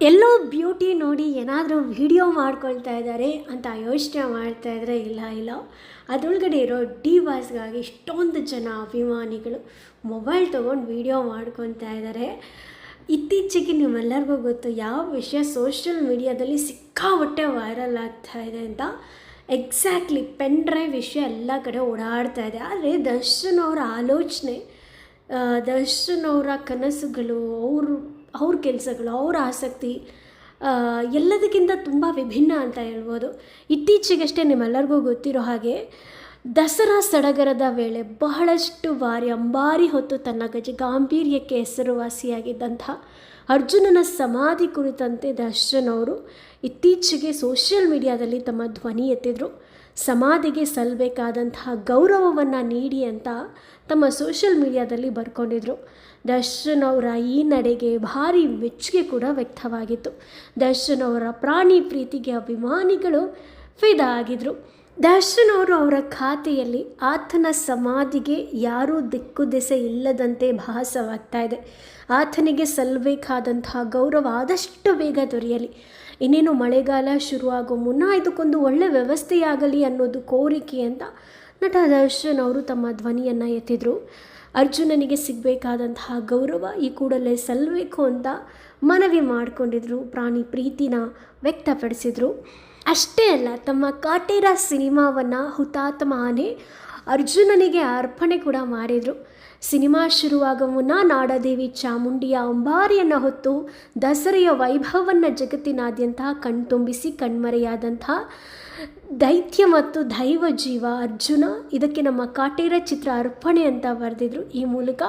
ಎಲ್ಲೋ beauty ನೋಡಿ ಏನಾದರೂ video ಮಾಡ್ಕೊಳ್ತಾ ಇದ್ದಾರೆ ಅಂತ ಯೋಚನೆ ಮಾಡ್ತಾ ಇದ್ದರೆ ಇಲ್ಲ ಇಲ್ಲ. ಅದರೊಳಗಡೆ ಇರೋ ಡಿವಾಸ್ಗಾಗಿ ಇಷ್ಟೊಂದು ಜನ ಅಭಿಮಾನಿಗಳು ಮೊಬೈಲ್ ತೊಗೊಂಡು ವಿಡಿಯೋ ಮಾಡ್ಕೊತಾ ಇದ್ದಾರೆ. ಇತ್ತೀಚೆಗೆ ನಿಮ್ಮೆಲ್ಲರಿಗೂ ಗೊತ್ತು ಯಾವ ವಿಷಯ ಸೋಷಿಯಲ್ ಮೀಡಿಯಾದಲ್ಲಿ ಸಿಕ್ಕಾಪಟ್ಟೆ ವೈರಲ್ ಆಗ್ತಾ ಇದೆ ಅಂತ. ಎಕ್ಸಾಕ್ಟ್ಲಿ ಪೆನ್ ಡ್ರೈವ್ ವಿಷಯ ಎಲ್ಲ ಕಡೆ ಓಡಾಡ್ತಾ ಇದೆ. ಆದರೆ ದರ್ಶನ್ ಅವರ ಆಲೋಚನೆ ದರ್ಶನ್ ಅವರ ಕನಸುಗಳು, ಅವರು ಅವ್ರ ಕೆಲಸಗಳು, ಅವರ ಆಸಕ್ತಿ ಎಲ್ಲದಕ್ಕಿಂತ ತುಂಬ ವಿಭಿನ್ನ ಅಂತ ಹೇಳ್ಬೋದು. ಇತ್ತೀಚೆಗಷ್ಟೇ ನಿಮ್ಮೆಲ್ಲರಿಗೂ ಗೊತ್ತಿರೋ ಹಾಗೆ, ದಸರಾ ಸಡಗರದ ವೇಳೆ ಬಹಳಷ್ಟು ಬಾರಿ ಅಂಬಾರಿ ಹೊತ್ತು ತನ್ನ ಗಜ ಗಾಂಭೀರ್ಯಕ್ಕೆ ಹೆಸರುವಾಸಿಯಾಗಿದ್ದಂಥ ಅರ್ಜುನನ ಸಮಾಧಿ ಕುರಿತಂತೆ ದರ್ಶನ್ ಅವರು ಇತ್ತೀಚೆಗೆ ಸೋಷಿಯಲ್ ಮೀಡಿಯಾದಲ್ಲಿ ತಮ್ಮ ಧ್ವನಿ ಎತ್ತಿದ್ರು. ಸಮಾಧಿಗೆ ಸಲ್ಲಬೇಕಾದಂತಹ ಗೌರವವನ್ನು ನೀಡಿ ಅಂತ ತಮ್ಮ ಸೋಷಿಯಲ್ ಮೀಡಿಯಾದಲ್ಲಿ ಬರ್ಕೊಂಡಿದ್ರು. ದರ್ಶನ್ ಅವರ ಈ ನಡೆಗೆ ಭಾರಿ ಮೆಚ್ಚುಗೆ ಕೂಡ ವ್ಯಕ್ತವಾಗಿತ್ತು. ದರ್ಶನ್ ಅವರ ಪ್ರಾಣಿ ಪ್ರೀತಿಗೆ ಅಭಿಮಾನಿಗಳು ಫಿದಾ ಆಗಿದ್ರು. ದರ್ಶನ್ ಅವರು ಖಾತೆಯಲ್ಲಿ ಆತನ ಸಮಾಧಿಗೆ ಯಾರೂ ದಿಕ್ಕು ದೆಸೆ ಇಲ್ಲದಂತೆ ಭಾಸವಾಗ್ತಾ ಇದೆ. ಆತನಿಗೆ ಸಲ್ಲಬೇಕಾದಂತಹ ಗೌರವ ಆದಷ್ಟು ಬೇಗ ದೊರೆಯಲಿ. ಇನ್ನೇನು ಮಳೆಗಾಲ ಶುರುವಾಗೋ ಮುನ್ನ ಇದಕ್ಕೊಂದು ಒಳ್ಳೆ ವ್ಯವಸ್ಥೆಯಾಗಲಿ ಅನ್ನೋದು ಕೋರಿಕೆ ಅಂತ ನಟ ದರ್ಶನ್ ಅವರು ತಮ್ಮ ಧ್ವನಿಯನ್ನು ಎತ್ತಿದ್ರು. ಅರ್ಜುನನಿಗೆ ಸಿಗಬೇಕಾದಂತಹ ಗೌರವ ಈ ಕೂಡಲೇ ಸಲ್ಲಬೇಕು ಅಂತ ಮನವಿ ಮಾಡಿಕೊಂಡಿದ್ರು. ಪ್ರಾಣಿ ಪ್ರೀತಿನ ವ್ಯಕ್ತಪಡಿಸಿದರು. ಅಷ್ಟೇ ಅಲ್ಲ, ತಮ್ಮ ಕಾಟೇರ ಸಿನಿಮಾವನ್ನು ಹುತಾತ್ಮ ಆನೆ ಅರ್ಜುನನಿಗೆ ಅರ್ಪಣೆ ಕೂಡ ಮಾಡಿದರು. ಸಿನಿಮಾ ಶುರುವಾಗುವ ಮುನ್ನ ನಾಡದೇವಿ ಚಾಮುಂಡಿಯ ಅಂಬಾರಿಯನ್ನು ಹೊತ್ತು ದಸರೆಯ ವೈಭವವನ್ನು ಜಗತ್ತಿನಾದ್ಯಂತ ಕಣ್ತುಂಬಿಸಿ ಕಣ್ಮರೆಯಾದಂಥ ದೈತ್ಯ ಮತ್ತು ದೈವ ಜೀವ ಅರ್ಜುನ ಇದಕ್ಕೆ ನಮ್ಮ ಕಾಟೇರ ಚಿತ್ರ ಅರ್ಪಣೆ ಅಂತ ಬರೆದಿದ್ರು. ಈ ಮೂಲಕ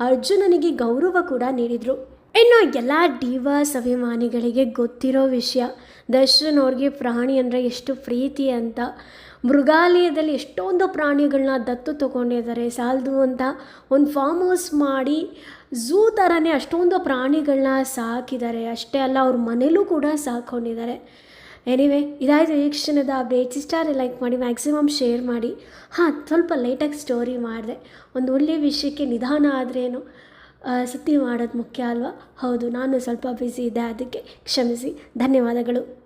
ಅರ್ಜುನನಿಗೆ ಗೌರವ ಕೂಡ ನೀಡಿದರು. ಇನ್ನು ಎಲ್ಲ ಡಿವಾಸ್ ಅಭಿಮಾನಿಗಳಿಗೆ ಗೊತ್ತಿರೋ ವಿಷಯ ದರ್ಶನ್ ಅವ್ರಿಗೆ ಪ್ರಾಣಿ ಅಂದರೆ ಎಷ್ಟು ಪ್ರೀತಿ ಅಂತ. ಮೃಗಾಲಯದಲ್ಲಿ ಎಷ್ಟೊಂದು ಪ್ರಾಣಿಗಳನ್ನ ದತ್ತು ತಗೊಂಡಿದ್ದಾರೆ. ಸಾಲದು ಅಂತ ಒಂದು ಫಾರ್ಮ್ ಹೌಸ್ ಮಾಡಿ ಝೂ ಥರನೇ ಅಷ್ಟೊಂದು ಪ್ರಾಣಿಗಳನ್ನ ಸಾಕಿದ್ದಾರೆ. ಅಷ್ಟೇ ಅಲ್ಲ, ಅವ್ರ ಮನೇಲೂ ಕೂಡ ಸಾಕೊಂಡಿದ್ದಾರೆ ಎನಿವೆ ಇದಾಯಿತು ಈ ಕ್ಷಣದ ಅಪ್ಡೇಟ್ಸ್ ಇಷ್ಟಾರೆ ಲೈಕ್ ಮಾಡಿ ಮ್ಯಾಕ್ಸಿಮಮ್ ಶೇರ್ ಮಾಡಿ. ಹಾಂ, ಸ್ವಲ್ಪ ಲೈಟಾಗಿ ಸ್ಟೋರಿ ಮಾಡಿದೆ. ಒಂದು ಒಳ್ಳೆಯ ವಿಷಯಕ್ಕೆ ನಿಧಾನ ಆದ್ರೇನು? ಸುದ್ದಿ ಮಾಡೋದು ಮುಖ್ಯ ಅಲ್ವಾ? ಹೌದು ನಾನು ಸ್ವಲ್ಪ ಬ್ಯುಸಿ ಇದ್ದೆ ಅದಕ್ಕೆ ಕ್ಷಮಿಸಿ. ಧನ್ಯವಾದಗಳು.